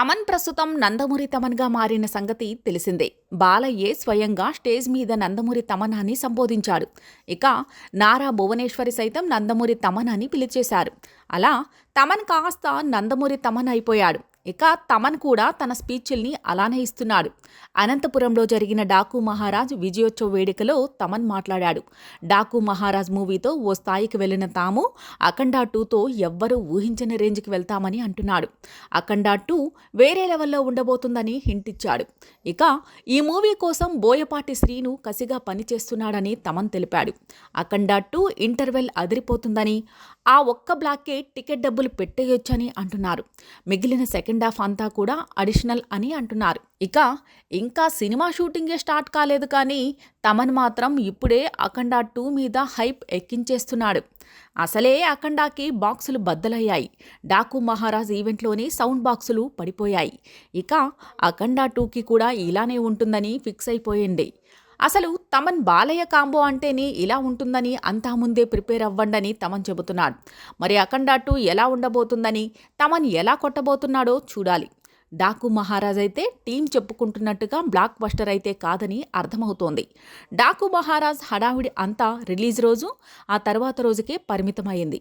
తమన్ ప్రస్తుతం నందమూరి తమన్గా మారిన సంగతి తెలిసిందే. బాలయ్యే స్వయంగా స్టేజ్ మీద నందమూరి తమన్ అని సంబోధించాడు. ఇక నారా భువనేశ్వరి సైతం నందమూరి తమన్ అని పిలిచేశారు. అలా తమన్ కాస్త నందమూరి తమన్ అయిపోయాడు. ఇక తమన్ కూడా తన స్పీచ్ల్ని అలానే ఇస్తున్నాడు. అనంతపురంలో జరిగిన డాకు మహారాజ్ విజయోత్సవ వేడుకలో తమన్ మాట్లాడాడు. డాకు మహారాజ్ మూవీతో ఓ స్థాయికి వెళ్ళిన తాము అఖండా టూతో ఎవ్వరూ ఊహించని రేంజ్కి వెళ్తామని అంటున్నాడు. అఖండా టూ వేరే లెవెల్లో ఉండబోతుందని హింట్ ఇచ్చాడు. ఇక ఈ మూవీ కోసం బోయపాటి శ్రీను కసిగా పనిచేస్తున్నాడని తమన్ తెలిపాడు. అఖండా టూ ఇంటర్వెల్ అదిరిపోతుందని ఆ ఒక్క బ్లాక్కే టికెట్ డబ్బులు పెట్టేయొచ్చని అంటున్నారు. మిగిలిన సెకండ్ హాఫ్ అంతా కూడా అడిషనల్ అని అంటున్నారు. ఇక ఇంకా సినిమా షూటింగే స్టార్ట్ కాలేదు కానీ తమన్ మాత్రం ఇప్పుడే అఖండ టూ మీద హైప్ ఎక్కించేస్తున్నాడు. అసలే అఖండాకి బాక్సులు బద్దలయ్యాయి. డాకు మహారాజ్ ఈవెంట్లోని సౌండ్ బాక్సులు పడిపోయాయి. ఇక అఖండ టూకి కూడా ఇలానే ఉంటుందని ఫిక్స్ అయిపోయింది. అసలు తమన్ బాలయ్య కాంబో అంటేనే ఇలా ఉంటుందని అంతా ముందే ప్రిపేర్ అవ్వండని తమన్ చెబుతున్నాడు. మరి అఖండ టూ ఎలా ఉండబోతుందని తమన్ ఎలా కొట్టబోతున్నాడో చూడాలి. డాకు మహారాజ్ అయితే టీం చెప్పుకుంటున్నట్టుగా బ్లాక్ బస్టర్ అయితే కాదని అర్థమవుతోంది. డాకు మహారాజ్ హడావిడి అంతా రిలీజ్ రోజు ఆ తర్వాత రోజుకే పరిమితమైంది